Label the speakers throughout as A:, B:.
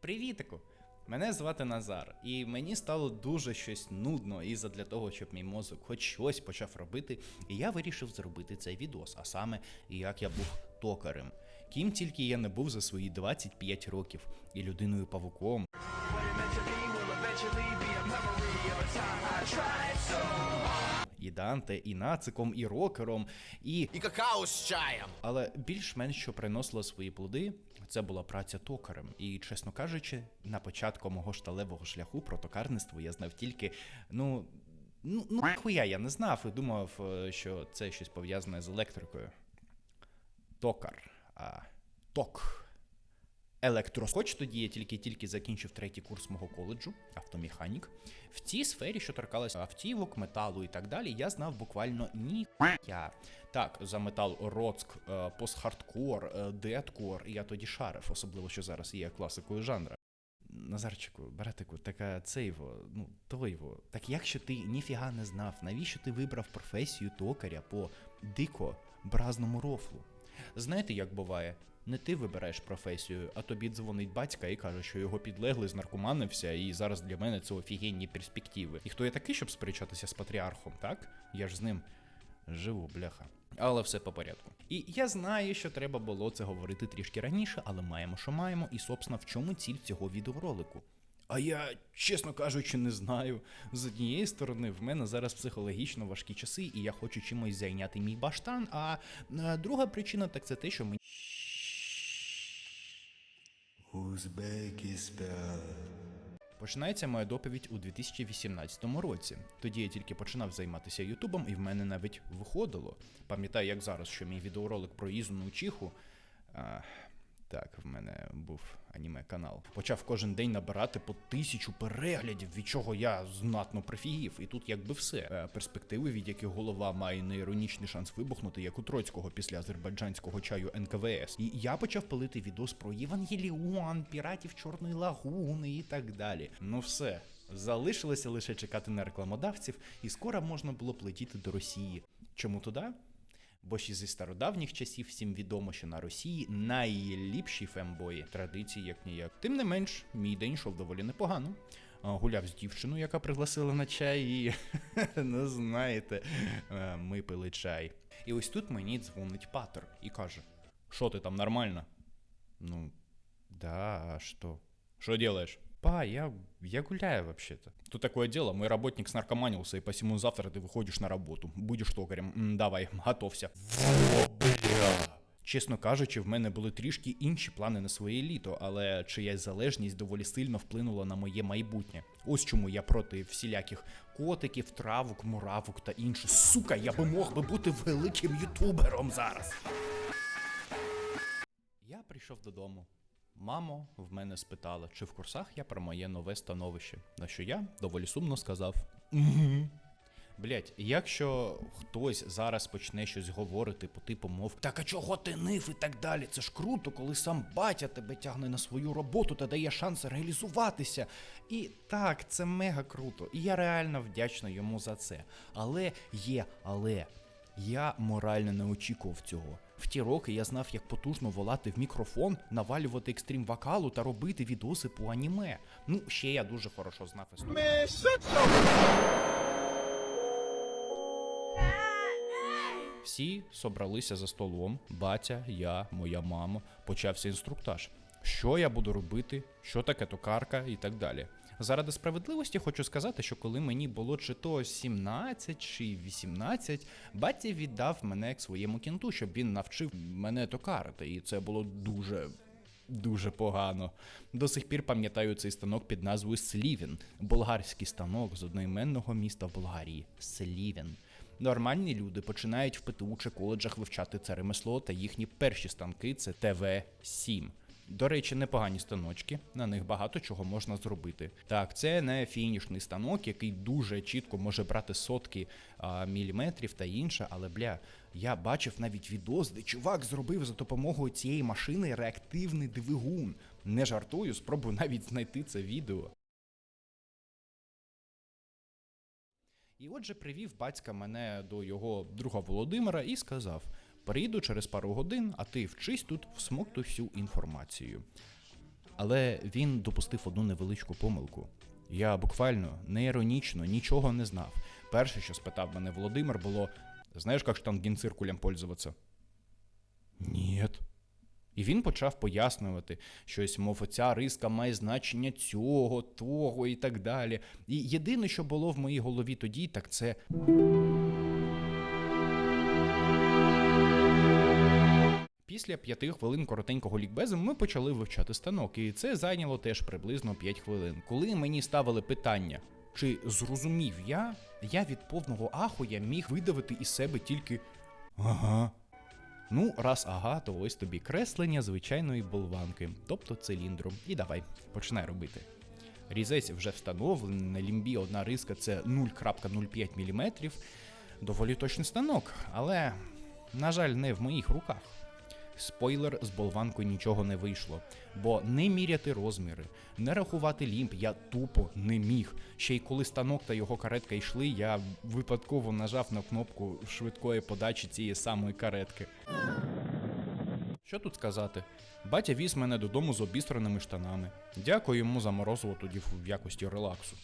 A: Привітику! Мене звати Назар, і мені стало дуже щось нудно, і задля того, щоб мій мозок хоч щось почав робити, і я вирішив зробити цей відос, а саме як я був токарем. Ким тільки я не був за свої 25 років, і людиною павуком, і Данте, і нациком, і рокером, і
B: І какао з чаєм.
A: Але більш-менш що приносило свої плоди, це була праця токарем. І, чесно кажучи, на початку мого шталевого шляху про токарництво я знав тільки, ну. Ну, ну хуя я не знав і думав, е, що це щось пов'язане з електрикою. Токар. А, ток. Електро. Хоч тоді я тільки-тільки закінчив третій курс мого коледжу, автомеханік. В цій сфері, що торкалася автівок, металу і так далі, я знав буквально ніхуя. Так, за метал Роцк, е, постхардкор, е, дедкор, я тоді шарив, особливо що зараз є класикою жанра. Назарчику, братику, така цейво, ну тойво. Так якщо ти ніфіга не знав, навіщо ти вибрав професію токаря по дико бразному рофлу? Знаєте, як буває? Не ти вибираєш професію, а тобі дзвонить батька і каже, що його підлеглий знаркоманився, і зараз для мене це офігенні перспективи. І хто я такий, щоб сперечатися з патріархом, так? Я ж з ним живу, бляха. Але все по порядку. І я знаю, що треба було це говорити трішки раніше, але маємо, що маємо, і собственно, в чому ціль цього відеоролику. А я, чесно кажучи, не знаю. З однієї сторони, в мене зараз психологічно важкі часи, і я хочу чимось зайняти мій баштан. А друга причина так це те, що мені. Починається моя доповідь у 2018 році. Тоді я тільки починав займатися Ютубом, і в мене навіть виходило. Пам'ятаю, як зараз, що мій відеоролик про Ізуну Чиху. Так, в мене був аніме канал. Почав кожен день набирати по тисячу переглядів, від чого я знатно прифігів. І тут якби все. Е, Перспективи, від яких голова має неіронічний шанс вибухнути, як у Троцького після азербайджанського чаю НКВС. І я почав пилити відос про Євангеліон, піратів Чорної лагуни і так далі. Ну все. Залишилося лише чекати на рекламодавців, і скоро можна було б летіти до Росії. Чому туди? Бо ще зі стародавніх часів всім відомо, що на Росії найліпші фембої традиції, як ніяк. Тим не менш, мій день йшов доволі непогано. Гуляв з дівчиною, яка пригласила на чай, і ну знаєте, е, ми пили чай. І ось тут мені дзвонить патер і каже: Що ти там нормально? Ну, да, а что? Что делаешь? Па, я, я гуляю вообще-то. Тут такое дело, мой работник снаркоманился, и посему завтра ты выходишь на работу. Будешь токарем. М, давай, готовься. Чесно кажучи, в мене були трішки інші плани на своє літо, але чиясь залежність доволі сильно вплинула на моє майбутнє. Ось чому я проти всіляких котиків, травок, муравок та інше. Сука, я би мог би бути великим ютубером зараз. Я прийшов додому. Мамо в мене спитала, чи в курсах я про моє нове становище. На що я доволі сумно сказав: Угу. Блять, якщо хтось зараз почне щось говорити по типу мов, так а чого ти нив і так далі, це ж круто, коли сам батя тебе тягне на свою роботу та дає шанс реалізуватися. І так, це мега круто, і я реально вдячна йому за це. Але є, але я морально не очікував цього. В ті роки я знав, як потужно волати в мікрофон, навалювати екстрім вокалу та робити відоси по аніме. Ну, ще я дуже хорошо знав історію. Всі собралися за столом, батя, я, моя мама, почався інструктаж. Що я буду робити, що таке токарка і так далі. Заради справедливості хочу сказати, що коли мені було чи то 17 чи 18, батя віддав мене як своєму кінту, щоб він навчив мене токарити, і це було дуже. Дуже погано. До сих пір пам'ятаю цей станок під назвою Слівін, болгарський станок з одноіменного міста в Болгарії. Слівін. Нормальні люди починають в ПТУ чи коледжах вивчати це ремесло, та їхні перші станки це ТВ-7. До речі, непогані станочки, на них багато чого можна зробити. Так, це не фінішний станок, який дуже чітко може брати сотки а, міліметрів та інше, але бля, я бачив навіть відос, де чувак зробив за допомогою цієї машини реактивний двигун. Не жартую, спробую навіть знайти це відео. І отже, привів батька мене до його друга Володимира і сказав: Приїду через пару годин, а ти вчись тут, всмоктуй всю інформацію. Але він допустив одну невеличку помилку. Я буквально не іронічно нічого не знав. Перше, що спитав мене Володимир, було: знаєш, як штангенциркулем пользуватися? Ніт. І він почав пояснювати щось, мов оця риска має значення цього, того і так далі. І єдине, що було в моїй голові тоді, так це. Після п'яти хвилин коротенького лікбезу ми почали вивчати станок, і це зайняло теж приблизно 5 хвилин. Коли мені ставили питання, чи зрозумів я, я від повного ахуя міг видавити із себе тільки ага. Ну, раз ага, то ось тобі креслення звичайної болванки, тобто циліндру. І давай, починай робити. Різець вже встановлений, на лімбі одна риска це 0,05 мм. Доволі точний станок, але, на жаль, не в моїх руках. Спойлер, з болванкою нічого не вийшло, бо не міряти розміри, не рахувати лімб я тупо не міг. Ще й коли станок та його каретка йшли, я випадково нажав на кнопку швидкої подачі цієї самої каретки. Що тут сказати? Батя віз мене додому з обістраними штанами. Дякую йому за морозиво тоді в якості релаксу.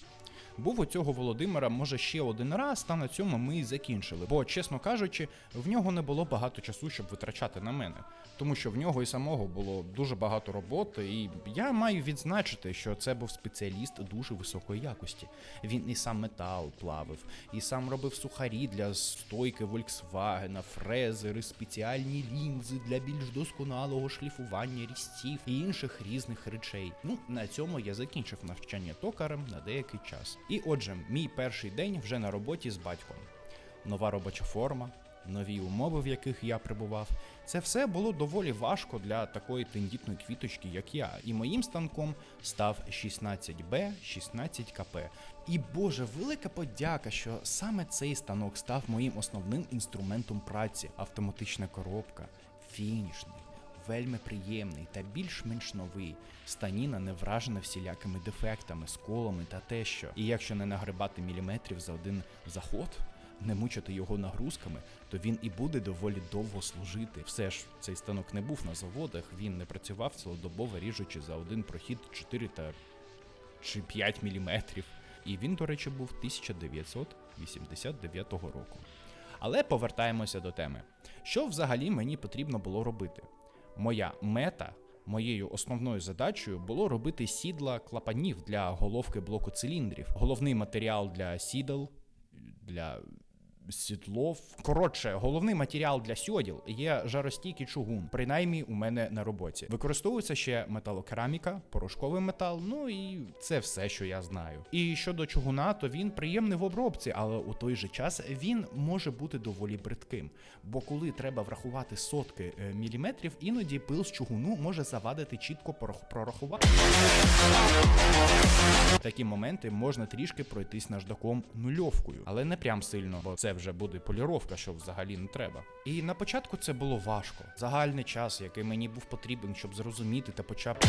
A: Був у цього Володимира, може, ще один раз, та на цьому ми і закінчили. Бо, чесно кажучи, в нього не було багато часу, щоб витрачати на мене, тому що в нього і самого було дуже багато роботи, і я маю відзначити, що це був спеціаліст дуже високої якості. Він і сам метал плавив, і сам робив сухарі для стойки Volkswagen, фрезери, спеціальні лінзи для більш досконалого шліфування різців і інших різних речей. Ну, на цьому я закінчив навчання токарем на деякий час. І отже, мій перший день вже на роботі з батьком. Нова робоча форма, нові умови, в яких я прибував. Це все було доволі важко для такої тендітної квіточки, як я. І моїм станком став 16Б, 16КП. І Боже, велика подяка, що саме цей станок став моїм основним інструментом праці. Автоматична коробка, фінішний. Вельми приємний та більш-менш новий. Станіна не вражена всілякими дефектами, сколами та те що. І якщо не нагребати міліметрів за один заход, не мучити його нагрузками, то він і буде доволі довго служити. Все ж цей станок не був на заводах, він не працював цілодобово ріжучи за один прохід 4 та чи 5 міліметрів. І він, до речі, був 1989 року. Але повертаємося до теми. Що взагалі мені потрібно було робити? Моя мета, моєю основною задачею було робити сідла клапанів для головки блоку циліндрів. Головний матеріал для сідел, для сідлов. Коротше, головний матеріал для сьоділ є жаростійкий чугун, принаймні у мене на роботі. Використовується ще металокераміка, порошковий метал, ну і це все, що я знаю. І щодо чугуна, то він приємний в обробці, але у той же час він може бути доволі бридким. Бо коли треба врахувати сотки е, міліметрів, іноді пил з чугуну може завадити чітко прорахувати. Такі моменти можна трішки пройтись наждаком нульовкою, але не прям сильно, бо це вже буде поліровка, що взагалі не треба. І на початку це було важко. Загальний час, який мені був потрібен, щоб зрозуміти та почати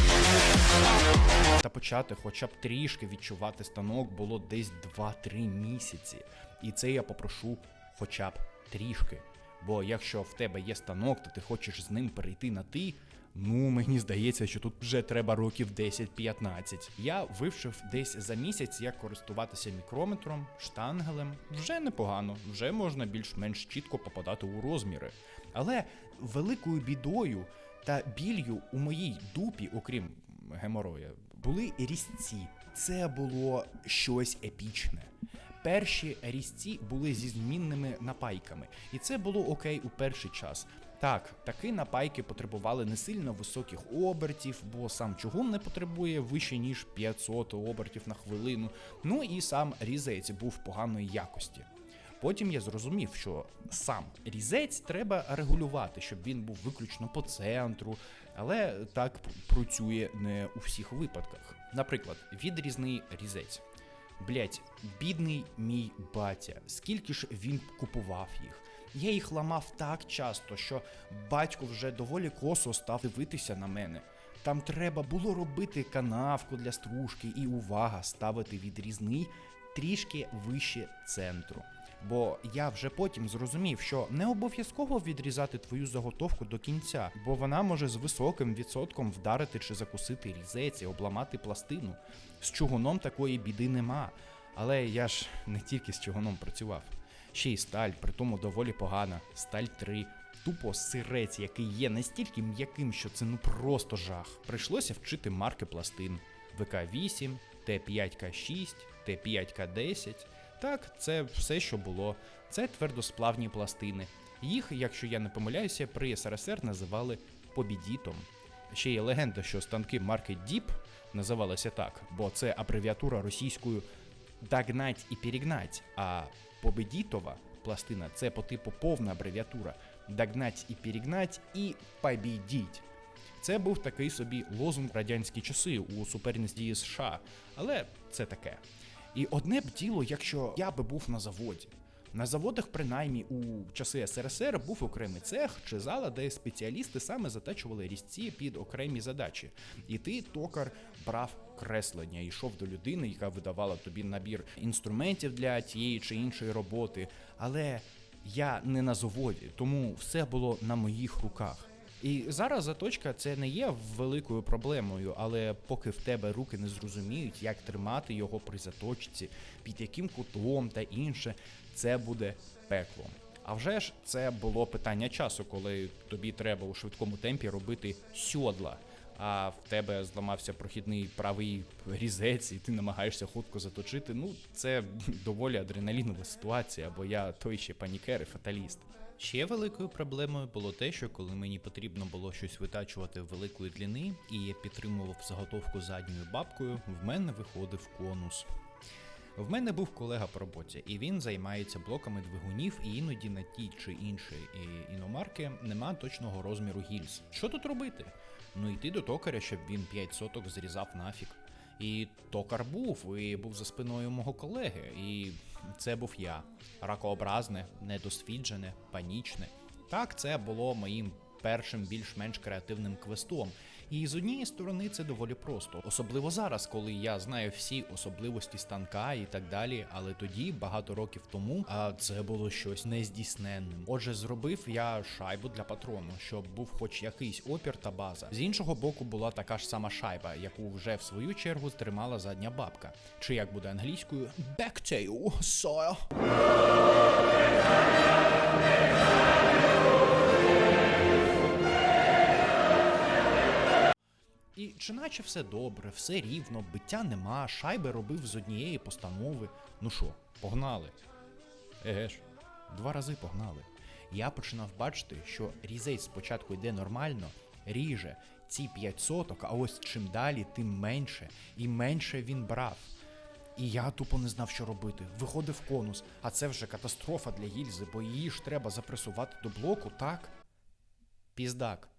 A: та почати хоча б трішки відчувати станок, було десь 2-3 місяці. І це я попрошу хоча б трішки. Бо якщо в тебе є станок, то ти хочеш з ним перейти на ти. Ну, мені здається, що тут вже треба років 10-15. Я вивчив десь за місяць, як користуватися мікрометром, штангелем. Вже непогано, вже можна більш-менш чітко попадати у розміри. Але великою бідою та біллю у моїй дупі, окрім гемороя, були різці. Це було щось епічне. Перші різці були зі змінними напайками, і це було окей у перший час. Так, таки напайки потребували не сильно високих обертів, бо сам чугун не потребує вище ніж 500 обертів на хвилину. Ну і сам різець був поганої якості. Потім я зрозумів, що сам різець треба регулювати, щоб він був виключно по центру, але так працює не у всіх випадках. Наприклад, відрізний різець. Блять, бідний мій батя, скільки ж він купував їх. Я їх ламав так часто, що батько вже доволі косо став дивитися на мене. Там треба було робити канавку для стружки і увага ставити відрізний трішки вище центру. Бо я вже потім зрозумів, що не обов'язково відрізати твою заготовку до кінця, бо вона може з високим відсотком вдарити чи закусити різець і обламати пластину. З чугуном такої біди нема. Але я ж не тільки з чугуном працював. Ще й сталь, при тому доволі погана. Сталь 3. Тупо сирець, який є настільки м'яким, що це ну просто жах. Прийшлося вчити марки пластин: ВК8, Т5К6, Т5К10. Так, це все, що було. Це твердосплавні пластини. Їх, якщо я не помиляюся, при СРСР називали побідітом. Ще є легенда, що станки марки Діп називалися так, бо це абревіатура російською догнать і перегнать, а победітова пластина це по типу повна абревіатура догнать і перегнать і побідіть. Це був такий собі лозунг радянські часи у суперництві США, але це таке. І одне б діло, якщо я би був на заводі. На заводах, принаймні у часи СРСР, був окремий цех чи зала, де спеціалісти саме затачували різці під окремі задачі. І ти, токар, брав креслення, йшов до людини, яка видавала тобі набір інструментів для тієї чи іншої роботи. Але я не на заводі, тому все було на моїх руках. І зараз заточка це не є великою проблемою, але поки в тебе руки не зрозуміють, як тримати його при заточці, під яким кутом та інше, це буде пеклом. А вже ж це було питання часу, коли тобі треба у швидкому темпі робити сьодла, а в тебе зламався прохідний правий різець, і ти намагаєшся хутко заточити. Ну, це доволі адреналінова ситуація, бо я той ще панікер і фаталіст. Ще великою проблемою було те, що коли мені потрібно було щось витачувати великої длини, і я підтримував заготовку задньою бабкою, в мене виходив конус. В мене був колега по роботі, і він займається блоками двигунів, і іноді на тій чи іншій іномарки нема точного розміру гільз. Що тут робити? Ну йти до токаря, щоб він 5 соток зрізав нафіг. І токар був, і був за спиною мого колеги, і це був я. Ракообразне, недосвіджене, панічне. Так, це було моїм першим більш-менш креативним квестом. І з однієї сторони це доволі просто, особливо зараз, коли я знаю всі особливості станка і так далі. Але тоді, багато років тому, це було щось нездійсненним. Отже, зробив я шайбу для патрону, щоб був хоч якийсь опір та база. З іншого боку, була така ж сама шайба, яку вже в свою чергу тримала задня бабка. Чи як буде англійською backtail, sire. Чи наче все добре, все рівно, биття нема, шайби робив з однієї постанови. Ну що, погнали? Еге ж, два рази погнали. Я починав бачити, що різець спочатку йде нормально, ріже ці 5 соток, а ось чим далі, тим менше, і менше він брав. І я тупо не знав, що робити. Виходив конус, а це вже катастрофа для гільзи, бо її ж треба запресувати до блоку, так? Піздак.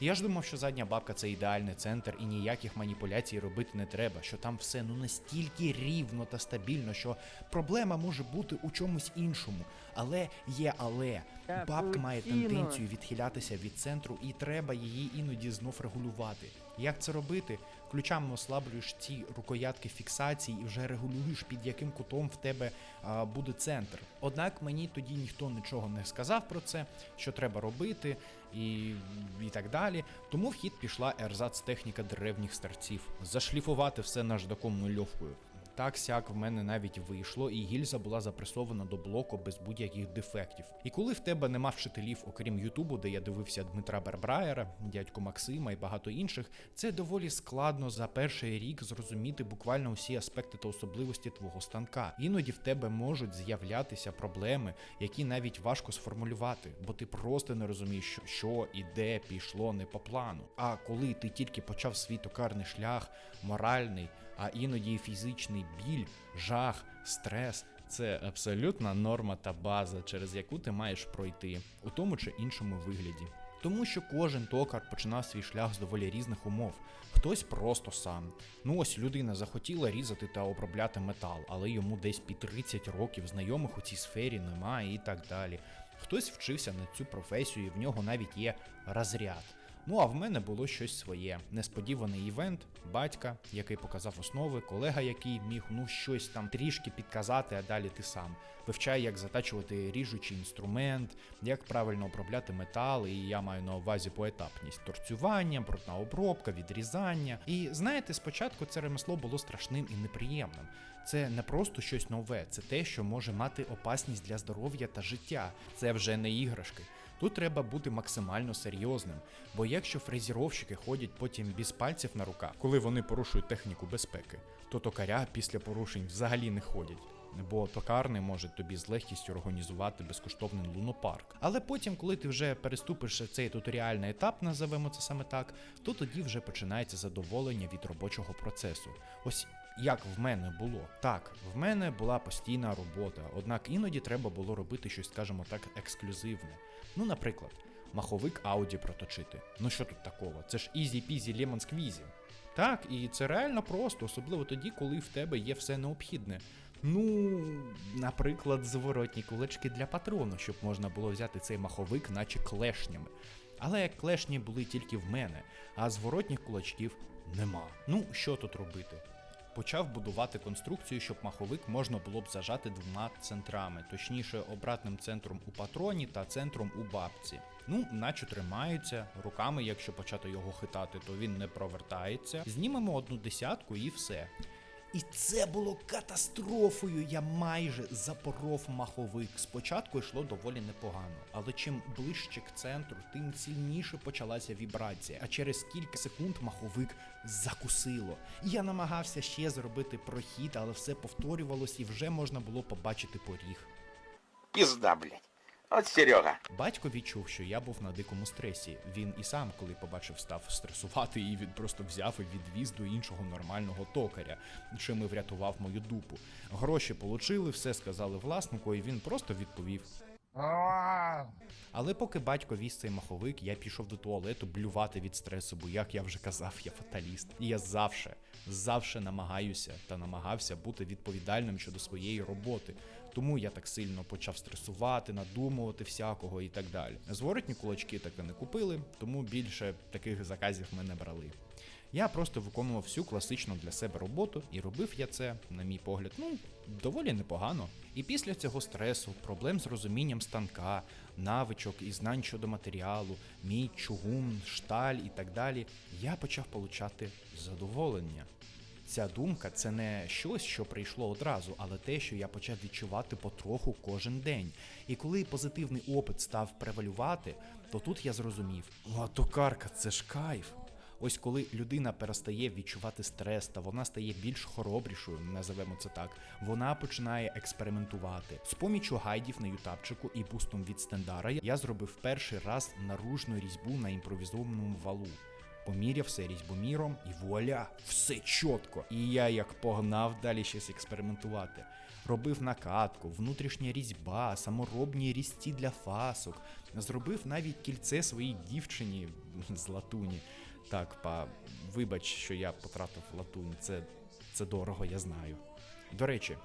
A: Я ж думав, що задня бабка це ідеальний центр і ніяких маніпуляцій робити не треба, що там все ну настільки рівно та стабільно, що проблема може бути у чомусь іншому. Але є але. Бабка має тенденцію відхилятися від центру, і треба її іноді знов регулювати. Як це робити? Ключами ослаблюєш ці рукоятки фіксації і вже регулюєш, під яким кутом в тебе а, буде центр. Однак мені тоді ніхто нічого не сказав про це, що треба робити, і, і так далі. Тому в хід пішла ерзац техніка древніх старців. Зашліфувати все наждаком нульовкою. Так сяк в мене навіть вийшло, і гільза була запресована до блоку без будь-яких дефектів. І коли в тебе нема вчителів, окрім Ютубу, де я дивився Дмитра Бербраєра, дядьку Максима і багато інших, це доволі складно за перший рік зрозуміти буквально усі аспекти та особливості твого станка. Іноді в тебе можуть з'являтися проблеми, які навіть важко сформулювати, бо ти просто не розумієш, що, і де пішло не по плану. А коли ти тільки почав свій токарний шлях, моральний, а іноді фізичний біль, жах, стрес. Це абсолютна норма та база, через яку ти маєш пройти у тому чи іншому вигляді. Тому що кожен токар починав свій шлях з доволі різних умов. Хтось просто сам. Ну ось людина захотіла різати та обробляти метал, але йому десь під 30 років знайомих у цій сфері немає і так далі. Хтось вчився на цю професію, і в нього навіть є розряд. Ну а в мене було щось своє. Несподіваний івент, батька, який показав основи, колега, який міг ну щось там трішки підказати, а далі ти сам. Вивчай, як затачувати ріжучий інструмент, як правильно обробляти метал, і я маю на увазі поетапність торцювання, брудна обробка, відрізання. І знаєте, спочатку це ремесло було страшним і неприємним. Це не просто щось нове, це те, що може мати опасність для здоров'я та життя. Це вже не іграшки. Тут треба бути максимально серйозним, бо якщо фрезеровщики ходять потім без пальців на руках, коли вони порушують техніку безпеки, то токаря після порушень взагалі не ходять. Бо токарний може тобі з легкістю організувати безкоштовний лунопарк. Але потім, коли ти вже переступиш цей туторіальний етап, називемо це саме так, то тоді вже починається задоволення від робочого процесу. Ось як в мене було. Так, в мене була постійна робота, однак іноді треба було робити щось, скажімо так, ексклюзивне. Ну, наприклад, маховик Ауді проточити. Ну що тут такого? Це ж ізі-пізі лемон сквізі. Так, і це реально просто, особливо тоді, коли в тебе є все необхідне. Ну, наприклад, зворотні кулачки для патрону, щоб можна було взяти цей маховик, наче клешнями. Але клешні були тільки в мене, а зворотніх кулачків нема. Ну, що тут робити? Почав будувати конструкцію, щоб маховик можна було б зажати двома центрами, точніше, обратним центром у патроні та центром у бабці. Ну, наче тримаються, руками, якщо почати його хитати, то він не провертається. Знімемо одну десятку і все. І це було катастрофою. Я майже запоров маховик. Спочатку йшло доволі непогано, але чим ближче к центру, тим сильніше почалася вібрація. А через кілька секунд маховик закусило. Я намагався ще зробити прохід, але все повторювалось і вже можна було побачити поріг.
B: Пизда, блядь. От Серега.
A: Батько відчув, що я був на дикому стресі. Він і сам, коли побачив, став стресувати, і він просто взяв і відвіз до іншого нормального токаря, чим і врятував мою дупу. Гроші получили, все сказали власнику, і він просто відповів. Але поки батько віз цей маховик, я пішов до туалету блювати від стресу, бо як я вже казав, я фаталіст. І я завше, завше намагаюся та намагався бути відповідальним щодо своєї роботи. Тому я так сильно почав стресувати, надумувати всякого і так далі. Зворотні кулачки так і не купили, тому більше таких заказів ми не брали. Я просто виконував всю класичну для себе роботу, і робив я це, на мій погляд, ну доволі непогано. І після цього стресу, проблем з розумінням станка, навичок і знань щодо матеріалу, мій чугун, шталь і так далі, я почав получати задоволення. Ця думка це не щось, що прийшло одразу, але те, що я почав відчувати потроху кожен день. І коли позитивний опит став превалювати, то тут я зрозумів: «Ну, а токарка, це ж кайф. Ось коли людина перестає відчувати стрес та вона стає більш хоробрішою, називемо це так, вона починає експериментувати. З помічю гайдів на ютабчику і бустом від стендара я зробив перший раз наружну різьбу на імпровізованому валу. Поміряв все різьбоміром і вуаля, все чітко. І я як погнав далі щось експериментувати. Робив накатку, внутрішня різьба, саморобні різці для фасок. Зробив навіть кільце своїй дівчині з латуні. Так, па, вибач, що я потратив латунь, це, це дорого, я знаю. До речі,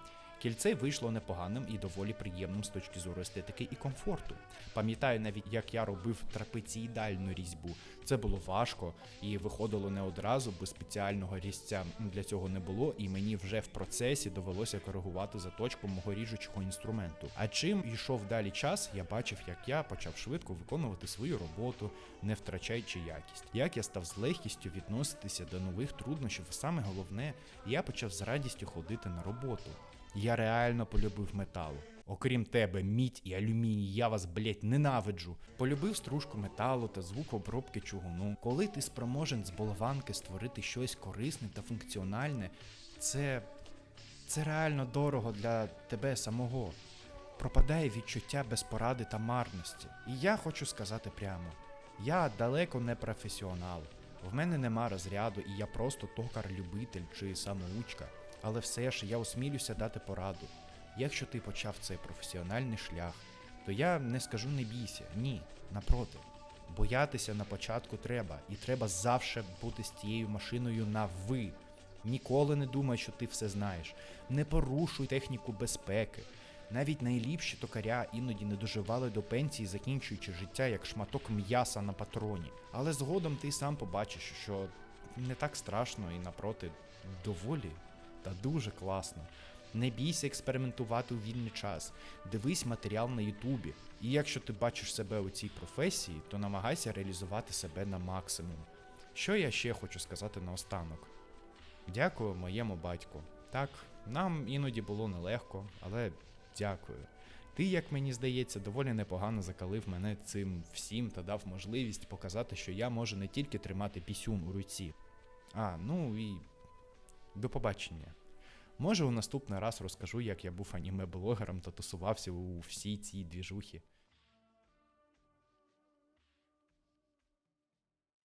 A: кільце вийшло непоганим і доволі приємним з точки зору естетики і комфорту. Пам'ятаю навіть, як я робив трапеціїдальну різьбу. Це було важко і виходило не одразу, бо спеціального різця для цього не було, і мені вже в процесі довелося коригувати заточку мого ріжучого інструменту. А чим йшов далі час, я бачив, як я почав швидко виконувати свою роботу, не втрачаючи якість. Як я став з легкістю відноситися до нових труднощів, саме головне, я почав з радістю ходити на роботу. Я реально полюбив метал. Окрім тебе, мідь і алюміній, я вас, блять, ненавиджу. Полюбив стружку металу та звук обробки чугуну. Коли ти спроможен з болванки створити щось корисне та функціональне, це. це реально дорого для тебе самого. Пропадає відчуття безпоради та марності. І я хочу сказати прямо: я далеко не професіонал. В мене нема розряду, і я просто токар-любитель чи самоучка. Але все ж я осмілюся дати пораду. Якщо ти почав цей професіональний шлях, то я не скажу не бійся, ні, напроти. Боятися на початку треба, і треба завше бути з тією машиною на ви. Ніколи не думай, що ти все знаєш. Не порушуй техніку безпеки. Навіть найліпші токаря іноді не доживали до пенсії, закінчуючи життя як шматок м'яса на патроні. Але згодом ти сам побачиш, що не так страшно і напроти доволі та дуже класно. Не бійся експериментувати у вільний час. Дивись матеріал на Ютубі. І якщо ти бачиш себе у цій професії, то намагайся реалізувати себе на максимум. Що я ще хочу сказати наостанок? Дякую моєму батьку. Так, нам іноді було нелегко, але дякую. Ти, як мені здається, доволі непогано закалив мене цим всім та дав можливість показати, що я можу не тільки тримати пісюн у руці. А, ну і до побачення. Може, у наступний раз розкажу, як я був аніме-блогером та тусувався у всій цій двіжухі.